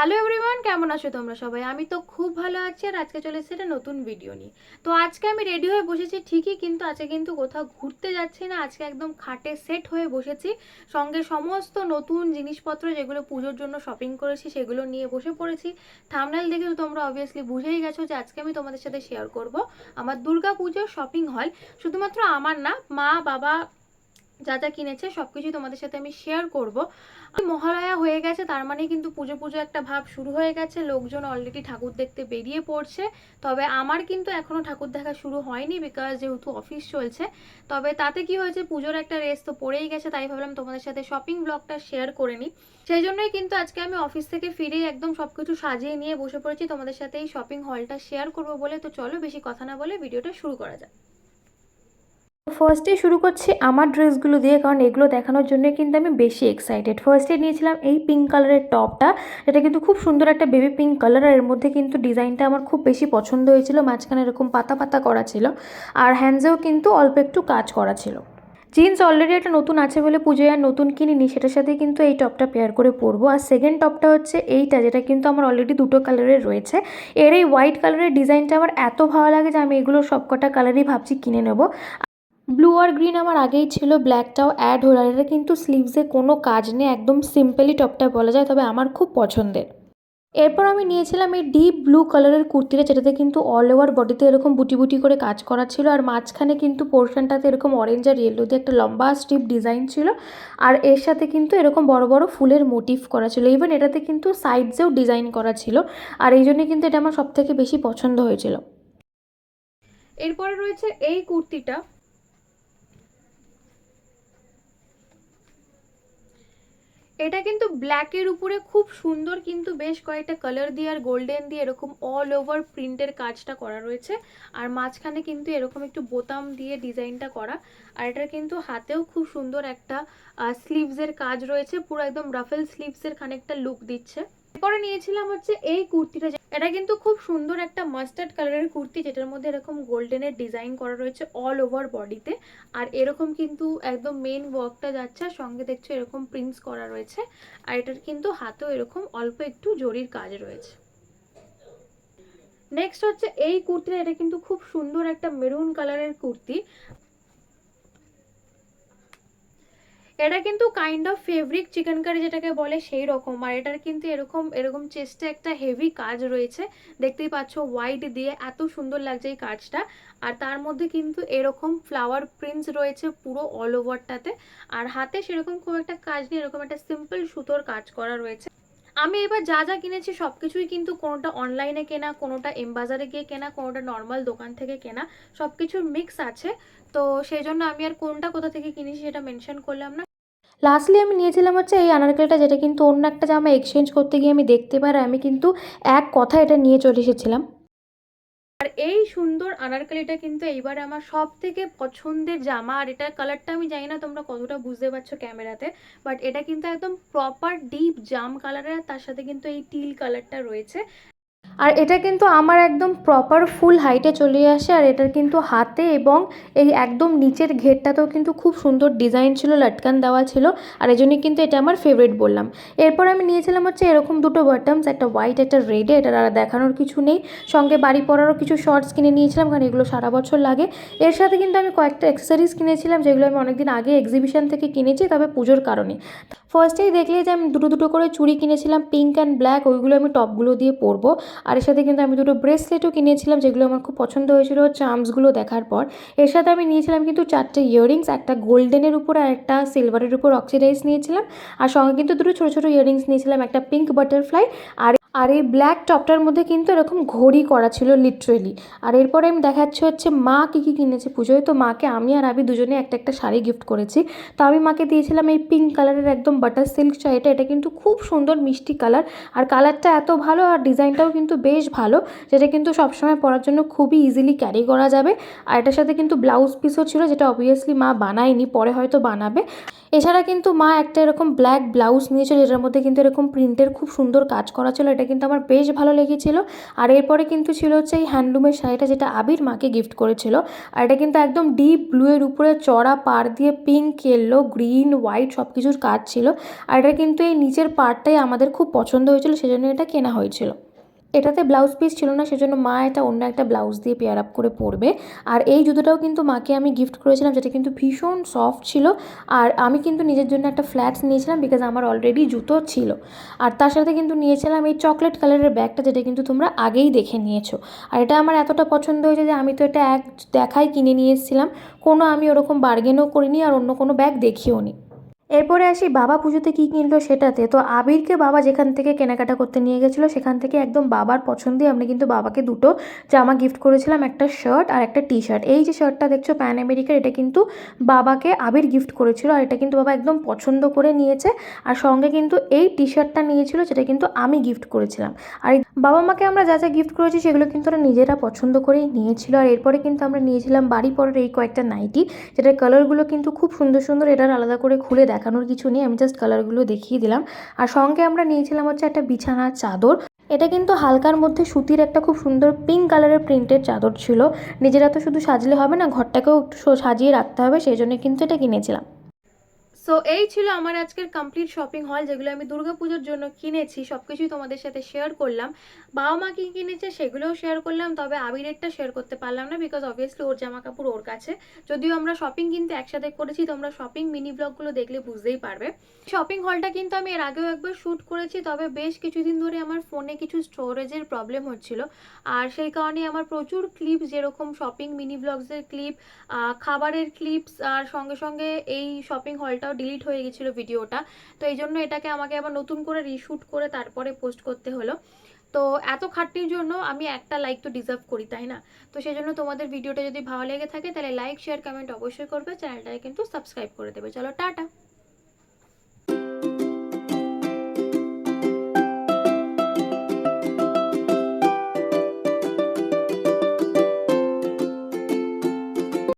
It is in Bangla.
হ্যালো এভরিওয়ান কেমন আছো তোমরা সবাই? আমি তো খুব ভালো আছি আর আজকে চলে এসেছে একটা নতুন ভিডিও নিয়ে। তো আজকে আমি রেডি হয়ে বসেছি ঠিকই, কিন্তু আজকে কিন্তু কোথাও ঘুরতে যাচ্ছি না। আজকে একদম খাটে সেট হয়ে বসেছি। সঙ্গে সমস্ত নতুন জিনিসপত্র যেগুলো পুজোর জন্য শপিং করেছি, সেগুলো নিয়ে বসে পড়েছি। থামনাইল দেখে তো তোমরা অবভিয়াসলি বুঝেই গেছো যে আজকে আমি তোমাদের সাথে শেয়ার করব। আমার দুর্গা পুজোর শপিং হল শুধুমাত্র আমার না, মা, বাবা যা যা কিনেছে সব কিছুই তোমাদের সাথে আমি শেয়ার করব। মহালয়া হয়ে গেছে, তার মানে কিন্তু পুজো পুজো একটা ভাব শুরু হয়ে গেছে। লোকজন অলরেডি ঠাকুর দেখতে বেরিয়ে পড়ছে। তবে আমার কিন্তু এখনও ঠাকুর দেখা শুরু হয়নি বিকজ যেহেতু অফিস চলছে। তবে তাতে কি হয়েছে, পুজোর একটা রেস তো পড়েই গেছে, তাই ভাবলাম তোমাদের সাথে শপিং ব্লগটা শেয়ার করে নিই। সেই জন্যই কিন্তু আজকে আমি অফিস থেকে ফিরেই একদম সবকিছু সাজিয়ে নিয়ে বসে পড়েছি। তোমাদের সাথে এই শপিং হলটা শেয়ার করব বলে, তো চলো বেশি কথা না বলে ভিডিওটা শুরু করা যাক। ফার্স্টে শুরু করছি আমার ড্রেসগুলো দিয়ে, কারণ এগুলো দেখানোর জন্য কিন্তু আমি বেশি এক্সাইটেড ফার্স্টে নিয়েছিলাম এই পিঙ্ক কালারের টপটা এটা কিন্তু খুব সুন্দর একটা বেবি পিঙ্ক কালার আর এর মধ্যে কিন্তু ডিজাইনটা আমার খুব বেশি পছন্দ হয়েছিল, মাঝখানে এরকম পাতা পাতা করা ছিল, আর হ্যান্ডসেও কিন্তু অল্প একটু কাজ করা ছিল। জিন্স অলরেডি একটা নতুন আছে বলে পুজোয় আর নতুন কিনিনি, সেটার সাথে কিন্তু এই টপটা পেয়ার করে পরবো। আর সেকেন্ড টপটা হচ্ছে এইটা, যেটা কিন্তু আমার অলরেডি দুটো কালারের রয়েছে। এর এই হোয়াইট কালারের ডিজাইনটা আমার এত ভালো লাগে যে আমি এগুলো সবকটা কালারই ভাবছি কিনে নেব। ব্লু আর গ্রিন আমার আগেই ছিল ব্ল্যাকটাও অ্যাড হলো এটা কিন্তু স্লিভসে কোনো কাজ নেই, একদম সিম্পলি টপটা বলা যায়, তবে আমার খুব পছন্দের। এরপর আমি নিয়েছিলাম এই ডিপ ব্লু কালারের কুর্তিটা, যেটাতে কিন্তু অল ওভার বডিতে এরকম বুটি বুটি করে কাজ করা ছিল, আর মাঝখানে কিন্তু পোর্শনটাতে এরকম অরেঞ্জ আর ইয়েলো দিয়ে একটা লম্বা স্ট্রিপ ডিজাইন ছিল, আর এর সাথে কিন্তু এরকম বড় বড় ফুলের মোটিভ করা ছিল ইভেন এটাতে কিন্তু সাইডসেও ডিজাইন করা ছিল, আর এই জন্যই কিন্তু এটা আমার সবথেকে বেশি পছন্দ হয়েছিল। এরপরে রয়েছে এই কুর্তিটা এটা কিন্তু ব্ল্যাকের উপরে খুব সুন্দর কিন্তু বেশ কয়েকটা কালার দিয়ে আর গোল্ডেন দিয়ে এরকম অল ওভার প্রিন্টের কাজটা করা রয়েছে। আর মাঝখানে কিন্তু এরকম একটু বোতাম দিয়ে ডিজাইনটা করা। আর এটার কিন্তু হাতেও খুব সুন্দর একটা স্লিভসের কাজ রয়েছে। পুরো একদম রাফেল স্লিভসের খানিকটা লুক দিচ্ছে। এরপরে নিয়েছিলাম হচ্ছে এই কুর্তিটা এটা কিন্তু খুব সুন্দর একটা মাস্টার্ড কালারের কুর্তি, যেটার মধ্যে এরকম গোল্ডেনের ডিজাইন করা রয়েছে অল ওভার বডিতে আর এরকম কিন্তু একদম মেন ওয়ার্কটা যাচ্ছে সঙ্গে দেখছ এরকম প্রিন্টস করা রয়েছে। আর এটার কিন্তু হাতেও এরকম অল্প একটু জরির কাজ রয়েছে। নেক্সট হচ্ছে, এই কুর্তিটা, এটা কিন্তু খুব সুন্দর একটা মেরুন কালারের কুর্তি। এটা কিন্তু kind of fabric chikankari যেটাকে বলে সেই রকম আর এটার কিন্তু এরকম এরকম চেস্টে একটা হেভি কাজ রয়েছে। দেখতেই পাচ্ছ হোয়াইট দিয়ে এত সুন্দর লাগছে এই কাজটা। আর তার মধ্যে কিন্তু এরকম ফ্লাওয়ার প্রিন্টস রয়েছে পুরো অল ওভারটাতে আর হাতে সেরকম খুব একটা কাজ নেই, এরকম একটা সিম্পল সুতোর কাজ করা রয়েছে। আমি এবার যা যা কিনেছি সব কিছুই কিন্তু কোনোটা অনলাইনে কেনা, কোনোটা এম বাজারে গিয়ে কেনা, কোনোটা নর্মাল দোকান থেকে কেনা সব কিছুর মিক্স আছে। তো সেই জন্য আমি আর কোনটা কোথা থেকে কিনেছি সেটা মেনশন করলাম না। লাস্টলি আমি নিয়েছিলাম হচ্ছে এই আনারকলিটা যেটা কিন্তু অন্য একটা জামা এক্সচেঞ্জ করতে গিয়ে আমি দেখতে পাই আর আমি কিন্তু এক কথা এটা নিয়ে চলে এসেছিলাম। আর এই সুন্দর আনারকালিটা কিন্তু এইবার আমার সব থেকে পছন্দের জামা, আর এটার কালারটা আমি জানি না তোমরা কতটা বুঝতে পারছ ক্যামেরাতে বাট এটা কিন্তু একদম প্রপার ডিপ জাম কালারের তার সাথে কিন্তু এই টিল কালারটা রয়েছে। আর এটা কিন্তু আমার একদম প্রপার ফুল হাইটে চলে আসে, আর এটার কিন্তু হাতে এবং এই একদম নিচের ঘেরটাতেও কিন্তু খুব সুন্দর ডিজাইন ছিল, লটকান দেওয়া ছিল, আর এই জন্যই কিন্তু এটা আমার ফেভারিট বললাম। এরপর আমি নিয়েছিলাম হচ্ছে এরকম দুটো বটমস একটা হোয়াইট একটা রেডে এটার আর দেখানোর কিছু নেই। সঙ্গে বাড়ি পরারও কিছু শর্টস কিনে নিয়েছিলাম, কারণ এগুলো সারা বছর লাগে। এর সাথে কিন্তু আমি কয়েকটা অ্যাক্সেসরিজ কিনেছিলাম, যেগুলো আমি অনেকদিন আগে এক্সিবিশন থেকে কিনেছি, তবে পুজোর কারণে। ফার্স্টেই দেখলেই যে আমি দুটো দুটো করে চুড়ি কিনেছিলাম পিঙ্ক অ্যান্ড ব্ল্যাক ওইগুলো আমি টপগুলো দিয়ে পরবো। আর এর সাথে কিন্তু আমি দুটো ব্রেসলেটও কিনেছিলাম যেগুলো আমার খুব পছন্দ হয়েছিল চার্মসগুলো দেখার পর। এর সাথে আমি নিয়েছিলাম কিন্তু চারটে ইয়াররিংস একটা গোল্ডেনের উপর আর একটা সিলভারের উপর অক্সিডাইজ নিয়েছিলাম। আর সঙ্গে কিন্তু দুটো ছোটো ছোটো ইয়াররিংস নিয়েছিলাম, একটা পিঙ্ক বাটারফ্লাই আর আর এই ব্ল্যাক টপটার মধ্যে কিন্তু এরকম ঘড়ি করা ছিল লিটারেলি আর এরপরে আমি দেখাচ্ছি হচ্ছে মা কী কী কিনেছে পুজোয়। তো মাকে আমি আর আবি দুজনে একটা একটা শাড়ি গিফট করেছি। তো আমি মাকে দিয়েছিলাম এই পিঙ্ক কালারের একদম বাটার সিল্ক শাড়িটা। এটা কিন্তু খুব সুন্দর মিষ্টি কালার আর কালারটা এত ভালো আর ডিজাইনটাও কিন্তু বেশ ভালো, যেটা কিন্তু সবসময় পরার জন্য খুবই ইজিলি ক্যারি করা যাবে। আর এটার সাথে কিন্তু ব্লাউজ পিসও ছিল, যেটা অবভিয়াসলি মা বানায়নি, পরে হয়তো বানাবে। এছাড়া কিন্তু মা একটা এরকম ব্ল্যাক ব্লাউজ নিয়েছিল, যেটার মধ্যে কিন্তু এরকম প্রিন্টের খুব সুন্দর কাজ করা ছিল, এটা কিন্তু আমার বেশ ভালো লেগেছিল। আর এরপরে কিন্তু ছিল হচ্ছে এই হ্যান্ডলুমের শাড়িটা, যেটা আবির মাকে গিফট করেছিল। আর এটা কিন্তু একদম ডিপ ব্লুয়ের উপরে চড়া পাড় দিয়ে পিঙ্ক ইয়েলো গ্রিন হোয়াইট সব কিছুর কাজ ছিল। আর এটা কিন্তু এই নিচের পার্টটাই আমাদের খুব পছন্দ হয়েছিল, সেজন্য এটা কেনা হয়েছিল। এটাতে ব্লাউজ পিস ছিল না, সেজন্য মা এটা অন্য একটা ব্লাউজ দিয়ে পেয়ার আপ করে পরবে। আর এই জুতোটাও কিন্তু মাকে আমি গিফট করেছিলাম, যেটা কিন্তু ভীষণ সফট ছিল। আর আমি কিন্তু নিজের জন্য একটা ফ্ল্যাটস নিয়েছিলাম বিকজ আমার অলরেডি জুতো ছিল। আর তার সাথে কিন্তু নিয়েছিলাম এই চকলেট কালারের ব্যাগটা যেটা কিন্তু তোমরা আগেই দেখে নিয়েছো। আর এটা আমার এতটা পছন্দ হয়েছে যে আমি তো এটা এক দেখাই কিনে নিয়ে এসেছিলাম। কোনো আমি ওরকম বার্গেনও করিনি, আর অন্য কোনো ব্যাগ দেখিও নি এরপরে আসি বাবা পুজোতে কী কিনলো সেটাতে। তো আবিরকে বাবা যেখান থেকে কেনাকাটা করতে নিয়ে গেছিল, সেখান থেকে একদম বাবার পছন্দই আমরা কিন্তু বাবাকে দুটো জামা গিফট করেছিলাম, একটা শার্ট আর একটা টি শার্ট এই যে শার্টটা দেখছ প্যান আমেরিকার এটা কিন্তু বাবাকে আবির গিফট করেছিল আর এটা কিন্তু বাবা একদম পছন্দ করে নিয়েছে আর সঙ্গে কিন্তু এই টি শার্টটা নিয়েছিল যেটা কিন্তু আমি গিফট করেছিলাম। আর বাবা মাকে আমরা যা যা গিফট করেছি সেগুলো কিন্তু ওরা নিজেরা পছন্দ করেই নিয়েছিল আর এরপরে কিন্তু আমরা নিয়েছিলাম বাড়ি পরের এই কয়েকটা নাইটি যেটার কালারগুলো কিন্তু খুব সুন্দর সুন্দর, এটার আলাদা করে খুলে দেখানোর কিছু নেই, আমি জাস্ট কালারগুলো দেখিয়ে দিলাম। আর সঙ্গে আমরা নিয়েছিলাম হচ্ছে একটা বিছানার চাদর। এটা কিন্তু হালকার মধ্যে সুতির একটা খুব সুন্দর পিঙ্ক কালারের প্রিন্টের চাদর ছিল। নিজেরা তো শুধু সাজলে হবে না, ঘরটাকেও একটু সাজিয়ে রাখতে হবে, সেই জন্য কিন্তু এটা কিনেছিলাম। সো এই ছিল আমার আজকের কমপ্লিট শপিং হল যেগুলো আমি দুর্গা পুজোর জন্য কিনেছি সব কিছুই তোমাদের সাথে শেয়ার করলাম। বাবা মা কী কিনেছে সেগুলোও শেয়ার করলাম, তবে আবিরেরটা শেয়ার করতে পারলাম না বিকজ অবভিয়াসলি ওর জামা কাপড় ওর কাছে। যদিও আমরা শপিং কিন্তু একসাথে করেছি, তোমরা শপিং মিনি ব্লগগুলো দেখলে বুঝতেই পারবে। শপিং হলটা কিন্তু আমি এর আগেও একবার শ্যুট করেছি, তবে বেশ কিছুদিন ধরে আমার ফোনে কিছু স্টোরেজের প্রবলেম হচ্ছিল। আর সেই কারণে আমার প্রচুর ক্লিপ যেরকম শপিং মিনি ব্লগসের ক্লিপ খাবারের ক্লিপস আর সঙ্গে সঙ্গে এই শপিং হলটাও ডিলিট হয়ে গেছিল ভিডিওটা। তো এই জন্য এটাকে আমাকে আবার নতুন করে রিশুট করে তারপরে পোস্ট করতে হলো। তো এত খাটনির জন্য আমি একটা লাইক তো ডিজার্ভ করি, তাই না? তো সেই জন্য তোমাদের ভিডিওটা যদি ভালো লেগে থাকে, তাহলে লাইক শেয়ার কমেন্ট অবশ্যই করবে। চ্যানেলটাকে কিন্তু সাবস্ক্রাইব করে দেবে। চলো, টাটা!